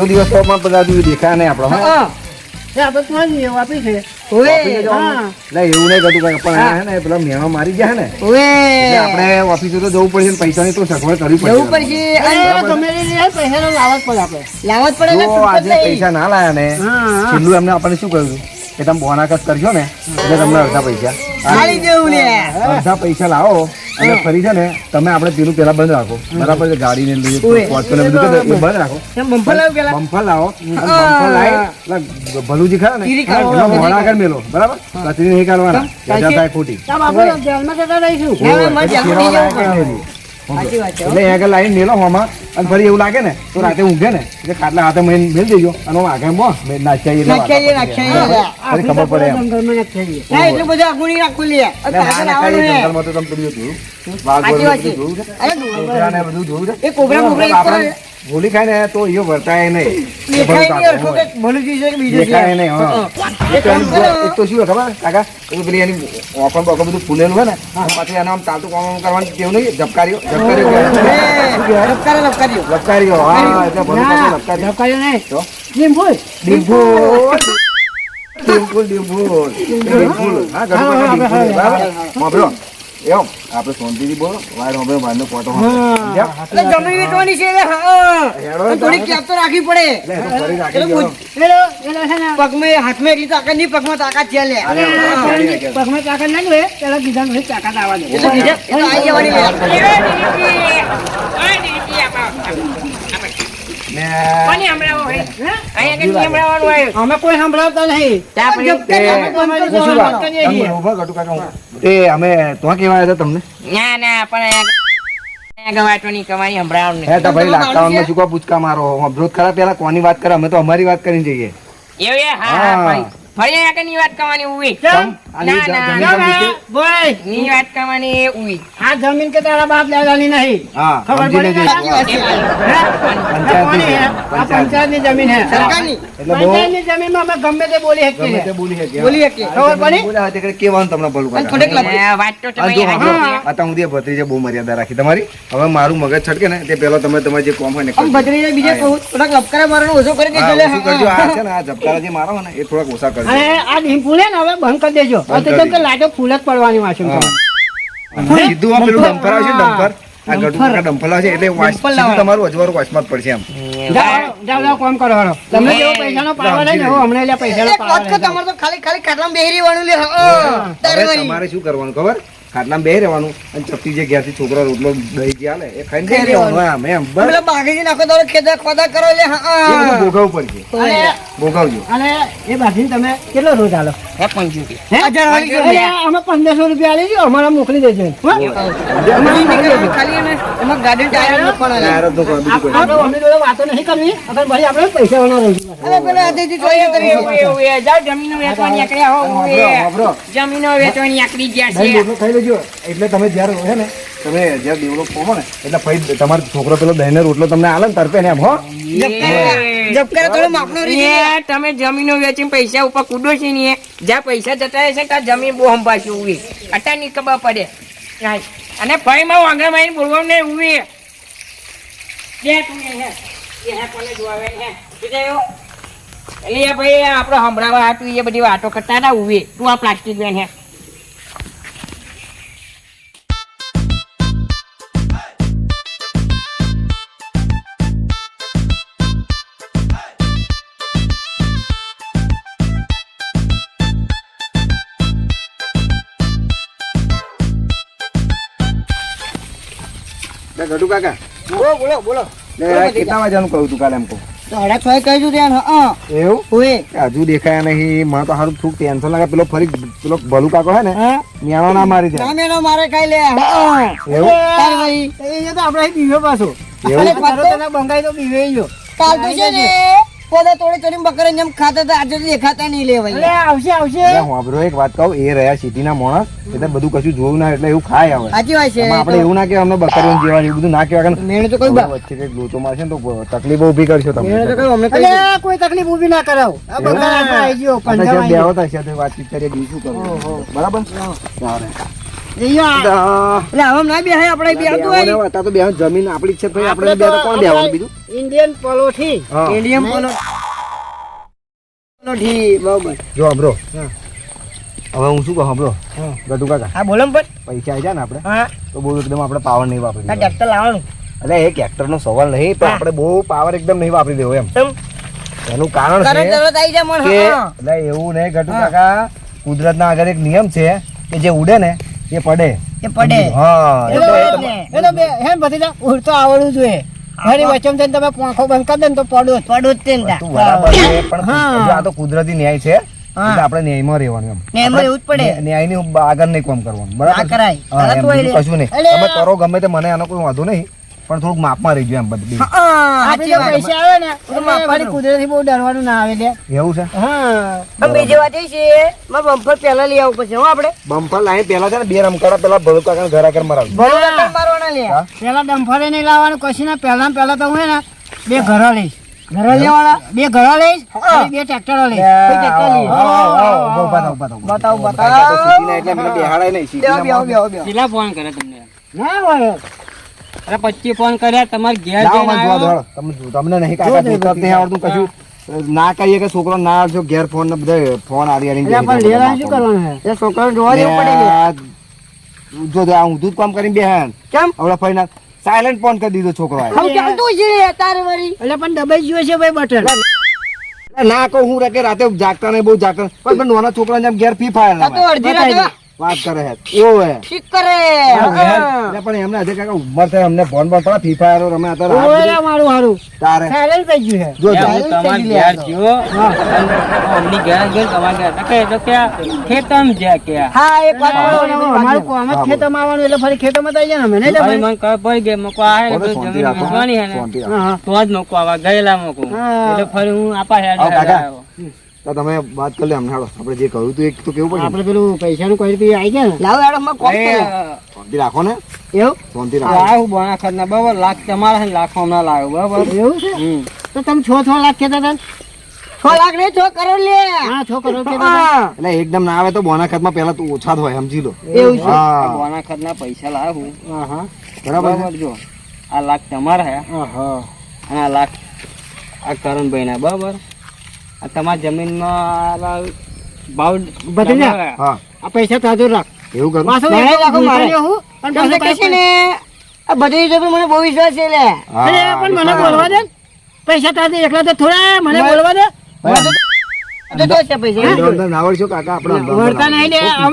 બીજો દિવસ તો પણ બધા દેખાય નહીં આપણો આપણે છે. એટલે એવું નહીં પણ હે ને પેલા મેણો મારી ગયા ને? આપણે ઓફિસે તો જવું પડશે ને પૈસાની તો સગવડ કરવી પડશે. જવું પડશે. પૈસા પડે આપણે. પડે આજે પૈસા ના લાયા ને. છેલ્લું એમને આપણને શું કહ્યું? કે તમે બોનાકસ કરશો ને એટલે તમને અડધા પૈસા. અડધા પૈસા લાવો. અને ફરી છે ને તમે આપણે પેલું પેલા બંધ રાખો. બરાબર છે ગાડીને લઈએ ફોર્ચ્યુનર બધું બંધ રાખો. બમ્પર લાવ પેલા. બમ્ફર લાવો. ભલુજી ખરા ને. એનો મોઢા આગળ મેલો. બરાબર? કચરી નહીં થાય ખોટી. જેલમાં જતા રહીશું. એટલે આગળ લાવીને મેલો હોમાં અને ફરી એવું લાગે ને તો રાતે ઊંઘે ને. એટલે ખાટલા હાથે મેલ મેલ દેજો અને હું આગળ બો નાખ્યા ખબર પડે એટલું બધું આખું નહીં રાખવું લે. જંગલમાં તો તમે જોયું વાઘ બધું જોયું છે. એ કોબરા મોબરા આપણે ખાય ને તો એ વર્તાય નહીં દેખાય ભલું એક તો શું ખબર કાકા એ પેલી એની ઓફર બોકર બધું ફૂલેલું હોય ને પાછું એના આમ ચાલતું કામ કરવાની કેવું નહીં ધબકારીઓ ધબકારીઓ ધબકારીઓ. હા એટલે ભલું ઝબકારીઓ. ધબકાર્યો નહીં. તો? લીંબુ. ડિમ્પુલ. ડિમ્પુલ, ડિમ્પુલ. ડિમ્પુલ. હા, બધું બરાબર? એમ, આપણે શાંતિથી બોલો. વાર હવે બહારનો કોટો? એટલે જમીન વેચવાની છે એટલે હા. થોડી કેપ તો રાખવી પડે. પગમાં હાથમાં એટલી તાકાત નહીં પગમાં તાકાત છે લે. પગમાં તાકાત ના જોઈએ, પેલા બીજા પછી તાકાત આવવા દે. એટલે બીજા એટલે આવી જવાની અમે કોઈ સંભળાવતા નહીં. તે- અમે. તે કેવા હતા તમને? ના ના પણ અહીંયા કમાણી સંભળાવવાનું હે તો ભાઈ લાકડાઓમાં શું કહો પૂચકા મારો? અબરોધ ખરા પેલા? કોની વાત કરે? અમે તો અમારી વાત કરીને જઈએ. એવું હા હા. હા. ફરી ફરી આગળની વાત કરવાની ઉવી ના, ના, ની વાત કરવાની એ ઉવી આ જમીન કે તારા બાપ દાદાની નહીં. ખબર પડી? જઈએ. સાચી જમીન હે? પંચાયતની જમીન જમીનમાં અમે ગમે તે બોલી શકીએ. બોલી શકીએ. બોલી શકીએ. ખબર પડી? કહેવાનું તમને ભલું ભત્રીજે બહુ મર્યાદા રાખી. તમારી? હવે મારું મગજ છટકે ને તે પેલો તમે તમારે જે કોમ હોય ને ભત્રીજે બીજે કહું થોડાક લપકારા મારવાનો ઓછો કરી દેજો લે ઓછું કરજો. આ છે ને આ ઝપકારા જે મારો ને એ થોડાક ઓછા કરજો. આ ડીમ ફૂલે ને હવે બંધ કરી દેજો. આ તો લાઈટો ફૂલ જ પડવાની વાંચું સીધું આ પેલું ડમ્પર? આવશે ડમ્પર. આ ગટુ ડમ્પર આવશે એટલે વાંચ-. તમારું વાંચમાં જ પડશે એમ. કરો હળો જેવો પૈસાનો એટલે પૈસાનો કહું, તમારે તો ખાલી ખાલી ખાટલામાં બેહરી વાળું લે હા. તમારે શું કરવાનું ખબર? ખાટલામાં બે રહેવાનું. અને ચપટી જે ઘેરથી છોકરા રોટલો દહીં જે હાલે એ ખાઈને બેહી રહેવાનું. આમ એમ બસ. નાખો તો ખેતર ખોદા કરો એટલે હા એ પડશે. ભોગાવજો. અને એ બાજુ તમે કેટલો રોજ આલો? ગયો અમે પંદરસો રૂપિયા આલી દો અમારા મોકલી દેજો વાતો નહીં કરવી. અગર ભાઈ આપણે પૈસા વાળા. જમીનો વેચવાની આકડી ગયા છે. લેજો એટલે તમે જ્યારે હોય ને તમે જ્યારે ડેવલપ કહો ને એટલે ભાઈ તમારો છોકરો પેલો દહીંનો રોટલો તમને આલે ને તરપે ને એમ હો. તમે જમીનો વેચીને પૈસા ઉપર કૂદો છે ને જ્યાં પૈસા જતા હશે ત્યાં જમીન બહુ સંભાળશે ઉવી અત્યારની ખબર પડે. અને ભાઈ માં વાંગા મારીને બોલવા ને ઉવી જે તું હે. એ હે કોને જોવાવે હે. શું એટલે ભાઈ આપણે સંભળાવા હાટું એ બધી વાતો કરતા હતા ઉવી તું આ પ્લાસ્ટિક બેન હે. લે કાકા? બોલો બોલો બોલો. લે કેટલા વાગ્યાનું કહું તું કાલે એમ કહું. હજુ દેખાયા નહીં મને તો સારું થોડુંક ટેન્શન લાગે. પેલો ફરી પેલો ભલું કાકો હે ને મેણો ના મારી જાય એનો મારે ખાઈ લે એવું? તાર ભાઈ એ તો આપણે બીવે પાછો. બંગાઈ તો બીવે ગયો. કાલ તો છે ને. પોદા તોડી તોડી બકરે જેમ ખાતા હતા આજે દેખાતા નહીં લેવાય આવશે આવશે. એટલે એક વાત કહું એ રહ્યા સિટીના માણસ એટલે બધું કશું જોયું ના એટલે એવું ખાય આવે સાચી વાત છે એમાં આપણે એવું ના કે અમને બકરીઓ જેવા એવું બધું ના કહેવાય કે મેં તો કહ્યું વચ્ચે કંઈક લોચો મારશે ને તો તકલીફ ઊભી કરશો તમે. મેં તો કહ્યું અમને કહી કોઈ તકલીફ ઊભી ના કરાવ. આ બકરા આવી ગયો પંજાબ બેહો ત્યાં સાથે વાતચીત કરીએ બીજું કરો. બરાબર? સારું. જઈએ આ. એટલે હવે ના બેહાય આપણે બેહતું હોય. અત્યારે તો બે જમીન આપણી છે આપણે કોણ બેવાનું બીજું? ઇન્ડિયન પલોઠી ઇન્ડિયન પોલો બરોબર. જો હંભળો. હવે હું શું કહું હંભળો. ગટુ કાકા. હા બોલો પણ. પૈસા આવી જાય ને આપણે? તો બહુ એકદમ આપણે પાવર નહીં વાપરી ટ્રેક્ટર લાવવાનું. એટલે એક ટ્રેક્ટરનો સવાલ નહીં પણ આપણે બહુ પાવર એકદમ નહીં વાપરી દેવો એમ. એનું કારણ છે એટલે એવું નહીં ગટુ કાકા કુદરતના આગળ એક નિયમ છે કે જે ઉડે ને એ પડે. એ પડે. હા એ એટલે તો એ જ તમે- ને. એ તો બે હે ભતીજા ઉડતો આવડવું જોઈએ. ઘણી વચ્ચે થઈને તમે પાંખો બંધ કરી દે ને તો પડો જ. જ તે ને તું ત્યાં. બરાબર છે પણ આ તો કુદરતી ન્યાય છે આપણે ન્યાયમાં રહેવાનું એમ. ને એમાં જ પડે. ન્યા- ન્યાયની આગળ નહીં કામ કરવાનું. બરાબર કરાય. કશું નહીં. તમે કરો ગમે તે મને આનો કોઈ વાંધો નહીં. પણ થોડુંક માપમાં રહી એમ બધું. આપણે પૈસા આવે ને તો માપવાની કુદરતી બહુ ડરવાનું ના આવે લે. એવું છે? હા. બીજી વાત એ છે મારે બમ્પર પહેલા લઈ આવવું પડશે હું આપણે? બમ્પર લાઈન પેલા છે ને બે રમકડા પેલા ભલું કાકા ઘર આગળ મરાવી ભલો રકમ મારવાના લે હા. ડમ્ફરે નહીં લાવવાનું કશી ના પહેલા પહેલા તો હું હે ને બે ઘર લઈશ. ઘરો લેવાના બે ઘર લઈશ બે ટ્રેક્ટરો લઈશ. બતાવો, બતાવો. એટલે મને બેહાડાય નહીં, ફોન કરે તમને? ના હોય અરે પચીસ ફોન કર્યા તમારે ઘેર તમને નહીં કાકા નહીં આવડતું કશું. ના કહીએ કે છોકરો ના આવજો ઘેર ફોન ને બધા ફોન આવી લેવા શું કરવાનું છે? એ છોકરાને જોવા દેવું પડે. જો જો આ ઊંધું કામ કરીને બેહાન. કેમ? હવે ફઈને સાયલેન્ટ ફોન કરી દીધો છોકરો. આવું ચાલતું છે તારે વળી? એટલે પણ દબાઈ ગયો છે ભાઈ બટન ના કહું હું રાતે જાગતા નહીં બહુ જાગતા પણ પણ નાના છોકરા જેમ ઘેર ફી ફાયર તો અડધી રાતે વાત કરે છે એવું હે ઠીક કરે એટલે પણ એમને હજે કાકા ઉંમર થાય અમને ફોન પર પડે ફી ફાયર રમે અત્યારે ઓય મારું હારું તારે સાયલેન્ટ થઈ ગયું છે જો જો. હું તમારા ઘેર જ્યો, અમની ગયો ને તમારા ઘેર. તો કે ખેતમ જ્યાં ક્યાં? હા એક વાત બોલો ને અમારું અમારું કોમ જ આવવાનું એટલે ફરી ખેતરમાં તો આવી જાય ને અમે નહીં ભાઈ જવાનું. મને પડી ગઈ, તો જમીન રાખો. મૂકવાની ને. શાંતિ રાખો. હા, હા. તો જ આવા, ગયેલા મૂકું. એટલે ફરી હું આપા હેડ કાકા. તો તમે વાત કરી લે અમને હાલો. આપણે જે કહ્યું હતું એક તો કેવું પડે આપણે પેલું પૈસાનું કોઈ રૂપિયા આવી ગયા ને? લાવો હેડો માં કોમ શાંતિ રાખો ને. એવું? શાંતિ રાખો. લાવ્યો બોના ખર્ચના બરાબર લાખ તમારા છે, લાખ હમણાં લાવ્યો. બરાબર? એવું છે? તો તમે છ છ લાખ કહેતા હતા છ લાખ નહીં છ કરોડ લે. હા છ કરોડ કહેતા એટલે એકદમ ના આવે તો બોના માં પહેલા તું ઓછા જ હોય સમજી લો. એવું છે? બોના ખર્ચના પૈસા લાવ્યો હું. હા હા બરાબર જો. આ લાખ તમારા હે. અને આ લાખ આ કરણભાઈ ના બરાબર? તમારા જમીનમાં માં ભાવ. હા. આ પૈસા તાજો રાખ. એવું કરું? પાછો રાખો, મારે. હું. અને તમને કહેશે ને આ બધી રીતે મને બહુ વિશ્વાસ છે લે. અરે પણ મને બોલવા દે પૈસા તાજે એકલા તો થોડા મને બોલવા દે.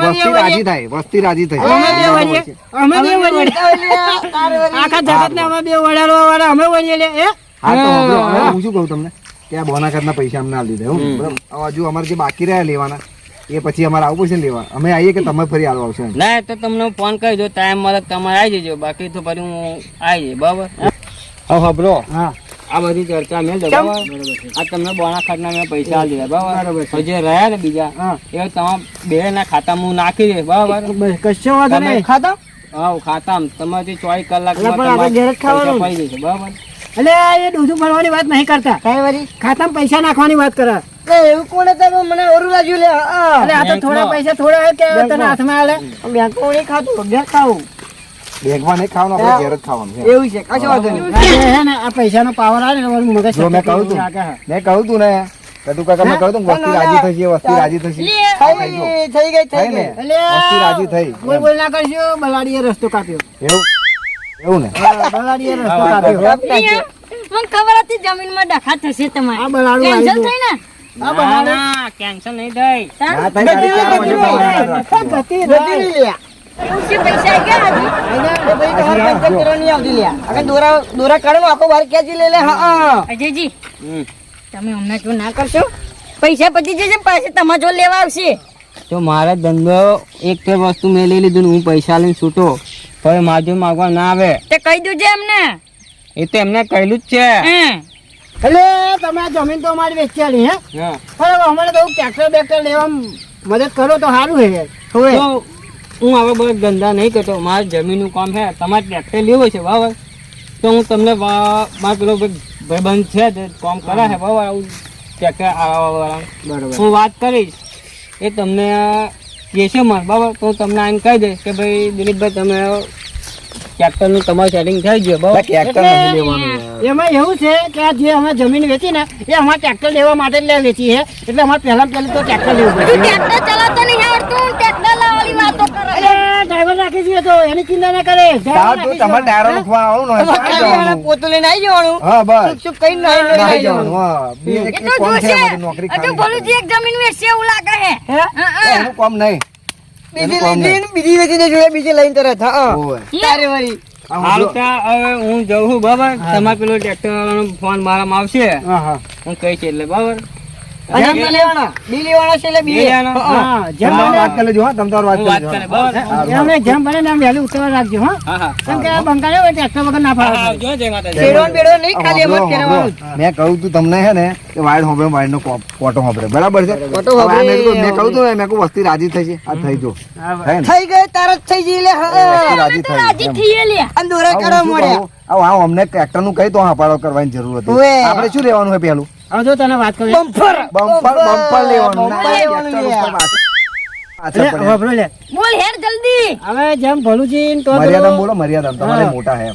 વસ્તી રાજી થાય વસ્તી રાજી થાય. અમે બે વળીએ અમે બે વળીએ આખા જગત ને અમે બે વડાડવા વાળા અમે વળીએ હું શું કહું તમને? કે આ બોના કરના પૈસા અમને આલી દીધા હું બરાબર. હજુ અમારે જે બાકી રહ્યા લેવાના એ પછી અમારે આવવું પડશે ને લેવા. અમે આવીએ કે તમે ફરી આવવા આવશો ના તો તમને ફોન કરી દો ટાઈમ મળે તમારે તમે આવી જજો. બાકી તો ફરી હું આવી જઈ બરાબર? હા. હા બ્રો હા. આ બધી ચર્ચા મેં દો બરાબર? આ તમને બોના ખાતના મેં પૈસા આલી દીધા બરાબર? જે રહ્યા ને બીજા એ તમારા બે ના ખાતામાં હું નાખી દે બરાબર? કશો વાંધો નહીં. ખાતા? હા ખાતા ચોવીસ તમારા ઘેર જ ખાવાનું. પૈસા પડી જશે બરાબર? એટલે એ દૂધું ભરવાની વાત નહીં કરતા. કઈ વળી? ખાતામાં પૈસા નાખવાની વાત કરે. એવું કોણ હતા મને ઓરું લાગ્યું લે? હા આ. તો થોડા પૈસા થોડા હોય કે તને હાથમાં આલે બેંકમાં નહીં ખાતું ઘેર ખાવું. બેગમાં નહીં ખાવાનું આપણે ઘેર જ ખાવાનું એવું છે. કશો વાંધો નહીં. હે ને આ પૈસાનો પાવર આવે ને મારું મગજ મેં કહ્યું તું મેં કહ્યું તું ને કટુ કાકા મેં કહ્યું તું વસ્તી રાજી થશે વસ્તી રાજી થશે. થઈ ગઈ થઈ ગઈ થઈ થઈ ને? વસ્તી રાજી થઈ. બોલ બોલ ના કરશો બલાડીએ રસ્તો કાપ્યો. એવું? એવું ને? મને ખબર હતી જમીનમાં ડખા થશે તમારે. કેન્સલ આવી થઈ ને? કેન્સલ નહીં થઈ. પૈસા ગયા દોરા દોરા કાઢો આખો વાર ક્યાંથી લે લે? હા હા. અજયજી તમે હમણાં જો ના કરશો? પૈસા પતી જશે પાછી તમારા જો લેવા આવશે. તો મારા ધંધો એક વસ્તુ મેં લઈ લીધું ને હું પૈસા લઈને છૂટો. તો માજુ માગવા ના આવે. તે કહી દેજો એમને. એ તો એમને કહેલું જ છે. એટલે તમે આ જમીન તો અમારી વેચી હે? હા. પણ હવે અમારે તો ટ્રેક્ટર બેક્ટર લેવા મદદ કરો તો સારું હે હવે. તો હું હવે બસ ધંધા નહીં કરતો. મારે જમીનનું કામ છે. તમારે ટ્રેક્ટર લેવું છે બરાબર તો હું તમને વા- મારો પેલો ભાઈબંધ છે તે કામ કરે છે બરાબર આવું ટ્રેક્ટર આવવા બરાબર. હું વાત કરીશ. એ તમને કહેશે મને બરાબર? તો તમને એમ કહી દઈશ કે ભાઈ દિલીપભાઈ તમે ટ્રેક્ટરનું તમારું સેટિંગ થઈ ગયું બરાબર? ટ્રેક્ટર નહીં લેવાનું એમાં એવું છે કે આ જે અમે જમીન વેચી ને એ અમારે ટ્રેક્ટર લેવા માટે જ લે વેચી છે. એટલે અમારે પહેલા પહેલું તો ટ્રેક્ટર લેવું પડે ટ્રેક્ટર ચલાવતો નહીં આવડતું ટ્રેક્ટર લાવવાની વાતો કરે. રાખી છીએ તો એની ચિંતા ના કરે. તાર તું તમારે ટાયરો નું ખવાનું હોય તો આવી જવાનું. પોતું લઈને આવી જવાનું. હા બસ. શું કઈ નહીં આવી જવાનું. હા. બીજું એક કોમ છે નોકરી હજુ ખાલી ભલું એક જમીન વેચશે એવું લાગે હે. હે? હા, હા. એનું કોમ નહીં. બીજી બીજી વેચીને બીજી લઈને તરત હા તારે વળી. આ હું જો- હવે હું જઉં છું બરાબર? તમારે પેલો ટ્રેક્ટર વાળાનો ફોન મારામાં આવશે. હું કઈ હું કહીશ એટલે બરાબર? મેં કહ્યું તું તમને હે ને ફોટો હોભળે બરાબર છે? મેં તું કહ્યું વસ્તી રાજી થઈ છે. આ થઈ જો. થઈ ગઈ તારત થઈ જઈ લે હા. રાજી થઈ લે. અને દોરા આવું કાઢવા શું મળ્યા. કહું? આવું આવું અમને ટ્રેક્ટરનું કઈ તો હાપાડો કરવાની જરૂર હતી. આપણે શું લેવાનું હોય પેલું હવે જો તને વાત કરું બમ્પર! બમ્પર બમ્પર લેવાનું. લે. બોલ હેડ જલ્દી. હવે જેમ ભલુજી તો મર્યાદામાં બોલો મર્યાદામાં તમારે મોટા હે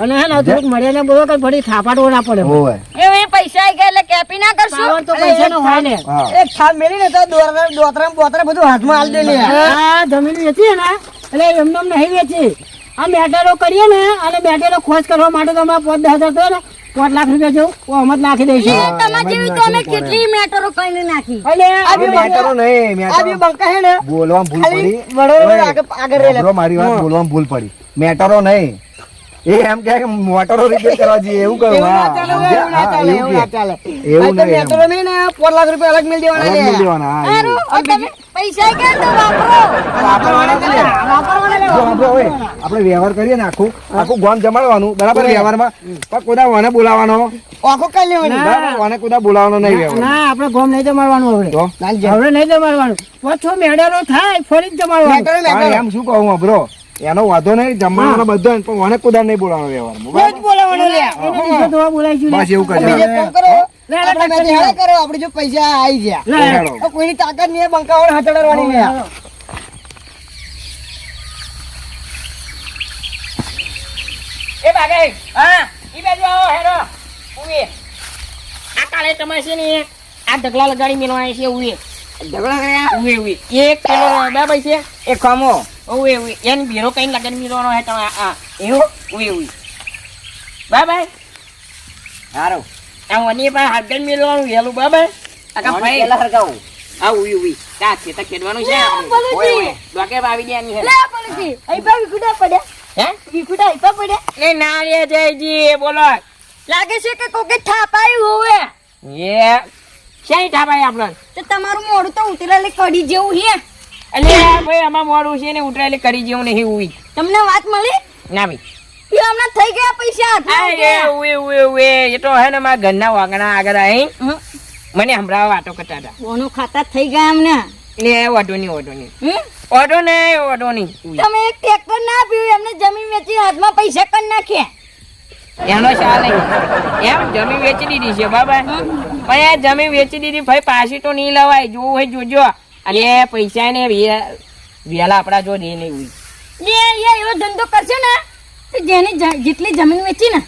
અને હે ને થોડુંક મર્યાદા બોલો કે ફરી થાપાડવો ના પડે ઓવે. એ પૈસા આઈ ગયા એટલે કેપી ના કરશું? તો પૈસા નો હોય ને. એક મેલી ને તો દોરા દોતરા બોતરા બધું હાથમાં હાલ દે લે આ જમીન વેચી ને એટલે એમને એમ નહીં વેચી. આ મેટરો કરીએ ને અને મેટરો ખોજ કરવા માટે તો અમારે પાંચ દસ હજાર થયો ને પાંચ લાખ રૂપિયા જો અમત નાખી દઈશું તમારા જેવી તો અમે કેટલી મેટરો કઈને નાખી? એટલે આ હવે મેટરો આ બંકા હે ને બોલવામાં ભૂલ પડી. આગળ- આગળ મારી વાત બોલવામાં ભૂલ પડી. મેટરો નહીં. એ એમ કે મોટરો રિપેર કરવા જઈએ એવું કહ્યું એવું ના ચાલે એવું ના ચાલે એવું ના કે. ચાલે. તો નહીં ને 4 લાખ રૂપિયા અલગ મિલ દેવાના અલગ લે નહીં હા, હવે તમે પૈસા કે તો વાપરો? વાપરવાના જ વાપરવાના લે આપણે હોય, આપણે વ્યવહાર કરીએ ને આખું આખું ગામ જમાડવાનું બરાબર વ્યવહારમાં? પણ કોના વાને બોલાવાનો આખો કઈ લેવાની. બરાબર વાને કોના બોલાવવાનો નહીં વ્યવહાર ના આપણે ગોમ નહીં જમાડવાનું હવે. તો? હવે નહીં જમાડવાનું. પાછો મેડેરો થાય ફરી જ જમાડવાનું. મેટ્રો મેટ્રો એમ શું કહું બ્રો એનો વાંધો નહીં જમવાનો બધો પણ વાને કુદાર નહીં બોલાવવાનો વ્યવહાર. બસ એવું કરજો બે આપણે જો પૈસા આવી ગયા. કોઈની તાકાત નહીં બંકાવાળા હચડવાની લે એ બાગે હા. ઈ બાજુ આવો હેરો ઉવે. આ કાલે તમારે છે ને આ ઢગલા લગાડી મેળવાય છે ઉવે. ઢગલા કર્યા ઉવે ઉવે. એક બરાબર છે એક ખમો. ઉવે ઉવે એને ભીરો કઈ લગાડી મેળવાનો હે તમે? આ એવું ઉવે ઉવે બરાબર હારો. આ વની પાસે હાથ મેળવાનું વેલું બરાબર આકા ભાઈ? આ ઉવી ઉવી તા છે તા ખેડવાનું છે ઓય ડોકે બાવી દેવાની છે લે પોલીસી. અહીં પા વિકુડા પડ્યા. હે? વિકુડા અહીં પા પડ્યા. એ ના રે જયજી બોલો. લાગે છે કે કોકે થાપાયું હોવે. એ ક્યાંય ઠાપાય આપણે તો તમારું મોડું તો ઉતરેલી કડી જેવું હે. એટલે ભાઈ આમાં મોડું છે ને ઉતરાયેલી કરી જેવું નહીં ઉઈ તમને વાત મળી? ના ભાઈ. હમણાં થઈ ગયા પૈસા હાથમાં. ઉએ ઉએ ઉએ એ તો હે ને મારા ઘરના વાગણા આગળ મને હમણાં વાતો કરતા હતા. બોનો ખાતા થઈ ગયા અમને ઓઢો નહીં ઓઢો નહીં. હમ? ઓઢો નહીં ઓઢો નહીં. તમે એક ટ્રેક્ટર ના પીવું એમને જમીન વેચી હાથમાં પૈસા કરી નાખ્યા. એનો ચાલ નહીં. એમ જમીન વેચી દીધી છે બાબા. પણ આ જમીન વેચી દીધી ભાઈ પાછી તો નહીં લવાય. જોવું હોય જોજો. અને પૈસા ને વેલા આપડા જો દે નહીં ઉઈ. જે એ એવો ધંધો કરશે ને તો જેની જેટલી જમીન વેચી ને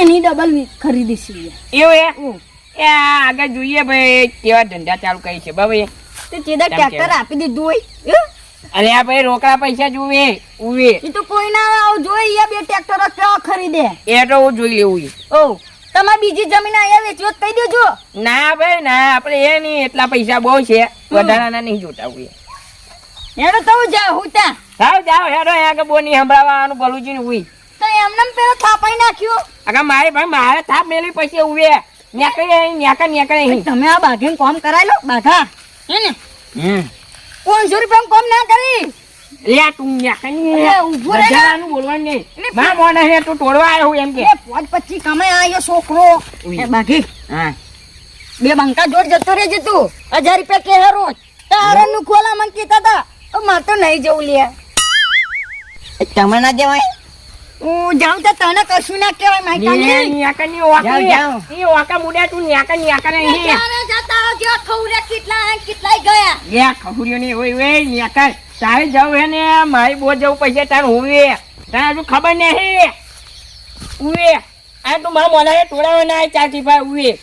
એની ડબલ ખરીદીશું એવું એ એ આગળ જોઈએ ભાઈ કેવા ધંધા ચાલુ કરી છે બાબા તો ચેદા ટ્રેક્ટર આપી દીધું હોય? અરે આ ભાઈ રોકડા પૈસા જોવે ઉવે. એ તો કોઈ ના આવ જોઈ એ બે ટ્રેક્ટરો કેવા ખરીદે? એ તો હું જોઈ લેવું. ઓ તમારે બીજી જમીન અહીંયા વેચવી કહી દેજો. ના ભાઈ ના આપણે એ નહીં એટલા પૈસા બહુ છે. વધારાના નહીં જોતા હોય હેડો તો હું જાઉં હું ત્યાં. જાઓ હેડો અહીંયા કે બોની સંભળાવવાનું ભલું છે ને ઉઈ. તો એમને પેલો થાપાઈ નાખ્યો. આગળ મારે ભાઈ મારે થાપ મેલી પછી ઉવે. નેકળે અહીં નેકળ તમે આ બાઘીને કોમ કરાય લો બાઘા હે ને? હમ. પાંચસો રૂપિયા કોમ ના કરી. લે તું નેકળની અરે, ઊભો રહે ને. બોલવાનું નહીં. મા મોને હે તું તોડવા આવ્યો એમ કે. એ પોચ પચી કમાય આયો છોકરો એ બાઘી હા. બે બંકા જોડ જતો રહેજે તું. હજાર રૂપિયા કે હે રોજ તારે નું ખોલા મન કીતા તા માર તો નહીં જવું લે. તમે ના જવાય? હું જાઉં તો તને કશું ના કહેવાય મારી ને ન્યાકા ની ઓકા જાઓ. ઓકા મુડ્યા તું ન્યાકા ન્યાકા નહીં. ક્યારે જતા હો કેવા ખવડ્યા કેટલા કેટલા કેટલાય ગયા. લે ખબુરીઓ ની ઓય ઓય ન્યાકા. તારે જવું હે ને મારી બો જવું પૈસા તાર હોવે. તારે હજુ ખબર નહીં. ઉવે આ તું મારા મોલાને તોડાવે ના ચાચી ભાઈ ઉવે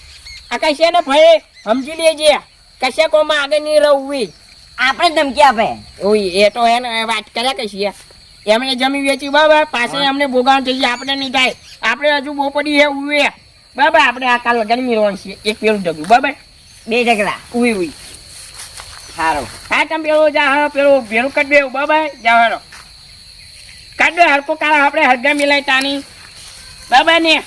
આ કશે ને ભાઈ? સમજી લેજે. કશે કોમાં આગળ નહીં રહું આપણે ધમકી આપે. ઓય એ તો એને વાત કર્યા કશી એમણે જમી વેચી બાબા પાસે અમને ભોગાણ થઈ જાય આપણે નહીં થાય. આપણે હજુ બહુ પડી છે ઉવે. બાબા આપણે આ કાલ વગર મેળવાનું છે. એક પેલું જગ્યું બાબા. બે ઢગલા. ઉઈ ઉઈ સારું હા તમે પેલો જા હા પેલો ભેરું કાઢ દેવું બાબા. જાઓ હેરો. કાઢ દે હરકો કાળા આપણે હરગા મિલાય તાની. બાબા ને.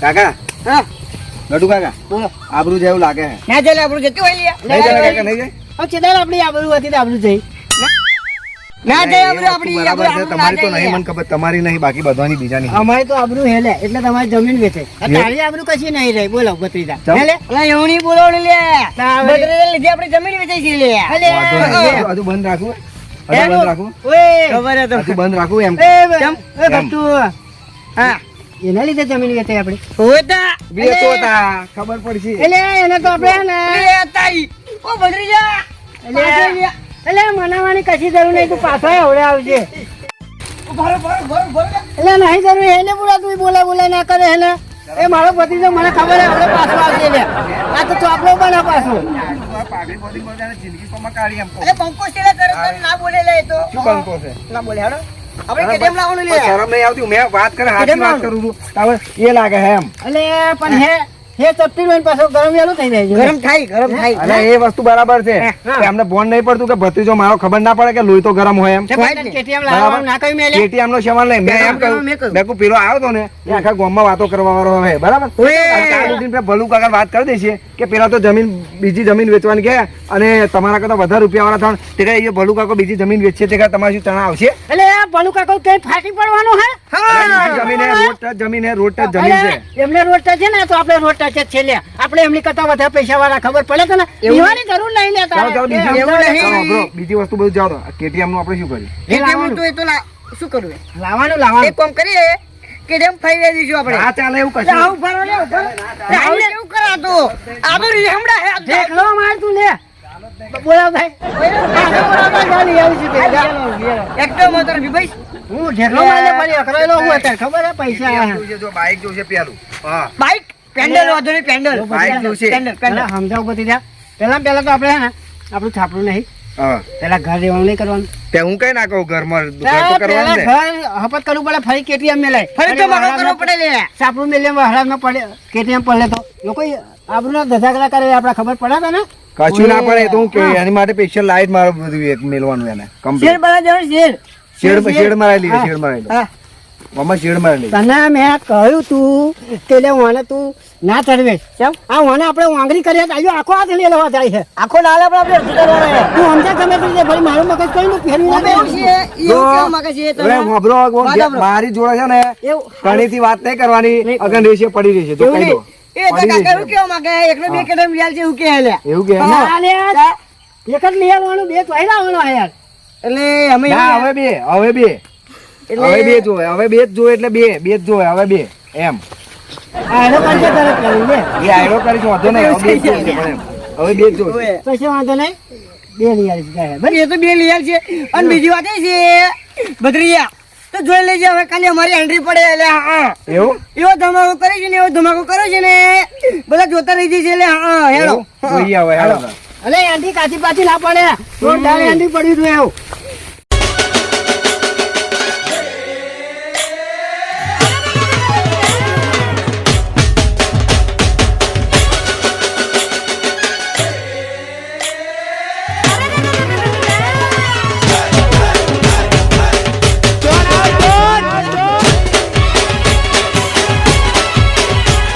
કાકા હા? લડુ કાકા બોલો. આબરું જેવું લાગે છે. ના ચાલે આપણું જતું હોય લ્યા. નહીં જાય કાકા નહીં જાય. હવે ચેદાર આપણી આબરૂ હતી તો આબરૂ જઈ. ના જાય વસ્તુ આપણી બરાબર છે. તમારી તો નહીં જાય મને ખબર તમારી નહીં બાકી બધાની બીજાની. અમારી તો આબરૂ હેલે એટલે તમારી જમીન વેચે. આ તારી આબરૂ કશી નહીં રહી. બોલો ભત્રીજા. હેલે? અલા એવણી બોલાવણી લે. તારે- બદરે લીધે આપણી જમીન વેચે છે લે. હજુ- બંધ રાખવું હજુ બંધ રાખવું ઓય. ખબર હે તો. બંધ રાખું એમ. કેમ એ ભટ્ટુ હા. એના લીધે જમીન વેચે આપણે? હોતા. વેચો તા ખબર પડશે. એટલે એને તો આપણે ને તાઈ. ઓ બદરી જા એટલે મનાવાની કશી જરૂર નહીં તું પાછો આવડે આવજે. એટલે નહીં જરૂર એને બોલા તું બોલા બોલા ના કરે એને. એ મારો પતિ તો મને ખબર હે હવે પાછો આવજે લે આ તો ચોપડો બના પાછો. જિંદગી કોમાં કાઢી એમ તરત ના બોલે લે તો. શું બંકો છે? ના બોલે હેડો. આપણે કેમ લાવવાનું લે? શરમ નહીં આવતી. મેં વાત કરે હાથી વાત કરું છું. હવે એ લાગે હે એમ. એટલે પણ હે હે ચપટી લઈને પાછો ગરમ વેલું થઈ જાય ગરમ થાય ગરમ થાય. અને એ વસ્તુ બરાબર છે. કે અમને બોન નહીં પડતું કે ભત્રીજો મારો ખબર ના પડે કે લોહી તો ગરમ હોય એમ. કેટીએમ લાવવાનું ના કહ્યું મેં કેટીએમ નો સવાલ નહીં. મેં એમ કહ્યું મેં કહ્યું. પેલો આવ્યો તો ને એ આખા ગામમાં વાતો કરવા વાળો હોય બરાબર? અને કાલ ભલું કાકા વાત કરી દેશે કે પેલા તો જમીન બીજી જમીન વેચવાની કે અને તમારા કરતા વધારે રૂપિયા વાળા તે કહે એ ભલું કાકો બીજી જમીન વેચશે. તે તમારે શું ચણા આવશે? એટલે ભલું કાકો કઈ ફાટી પડવાનું હે? જમીન હે રોડ જમીન હે રોડ જમીન છે. એમને રોડ છે ને તો આપણે રોડ ટચ છે લે. આપણે એમની કરતા વધારે પૈસા વાળા ખબર પડે કે ને? પીવાની જરૂર નહીં લે ચાલો ચાલો બીજી તારે. વસ્તુ- બધું જાઓ. કેટીએમનું આપણે શું કર્યું? કેટીએમ લાવવાનું. તો એ તો શું કરવું લાવવાનું લાવવાનું એક કામ કરીએ કેટીએમ ફરી લઈ દઈશું આપણે. હા ચાલે એવું કશું. આવું ફરો લે, આવું કેવું કરાતો? આ તો રીહમણા હે, દેખ લો માર તું લે. બોલાવ ભાઈ. આગળ બોલાવતા જા આવું છું તે. એકદમ મોટર ભાઈ. હું ઢેકલો મારને પડી અકળાયેલો હું અત્યારે. ખબર હે પૈસા જો બાઈક જોશે પેલું. હા. બાઈક? પેન્ડલ વાંધો નહીં, પેન્ડલ. પેન્ડલ પેન્ડલ સમજાવ બધી જા પેલા પેલા તો આપણે હે ને આપણું છાપરું નહીં. પેલા ઘર રહેવાનું નહીં કરવાનું. તે હું કઈ ના કહું ઘર તો કરવાનું હપત કરવું પડે ફરી કેટીએમ મેલાય ફરી તો મારો કરવો પડે લે. છાપરું મેલે વહરાજમાં પડે કેટીએમ પડે તો. લોકો આબરૂના ધજાગરા કરે આપણે ખબર પડે ને કશું ના પડે તો હું કે એની માટે સ્પેશિયલ લાઈટ મારું બધું મેળવાનું મેલવાનું એને શેર કમ્પ્લીટ શેડ શેડ મારેલી હા. શેડ મારેલી હા. મમ્મા શેડ મારેલી તને મેં કહ્યું તું કે લે વાને તું ના ચડવે. કેમ? આ વાને આપણે વાંગરી કરીએ તો આયો આખો હાથ લેવા જાય છે. આખો નાલે પણ આપણે અડધું કરવાનો હે. તું સમજા ગમે તે રીતે ભલે મારું મગજનું ફેરવી એવું. એવું કેવા છે તમે? જોડે છે ને એવું. ઘણીથી વાત નહીં કરવાની અગન રહેશે પડી રહેશે તો કહી દો. એ તો પડી કાકા એવું રહેશે. કેવા માંગે? બે કદમ વ્યાલ છે એવું કે લે. એવું કે ના એક જ બે તો યાર એટલે અમે હવે બે હવે બે. એટલે- હવે બે જોવે હવે બે જ જોવે એટલે બે બે જ જોવે હવે બે એમ. આ કરજો તરત કરી લે. એ આયરો કરી વાંધો નહીં હવે બે જ જોવે છે પણ એમ. હવે બે જ જોવે પછી વાંધો નહીં? બે લઈ છે બરાબર એ તો બે લીયાલ છે. અને બીજી વાત એ છે બદરિયા તો જોઈ લેજે હવે કાલે અમારી એન્ટ્રી પડે એટલે હા એવું? એવો ધમાકો કરે છે ને એવો ધમાકો કરે છે ને બધા જોતા રહી જશે એટલે હા હેડો? જોઈએ હવે હેડો. અલે એન્ટ્રી કાચી પાછી ના પડે. રોડ ડાળે પડી પડ્યું હતું એવું.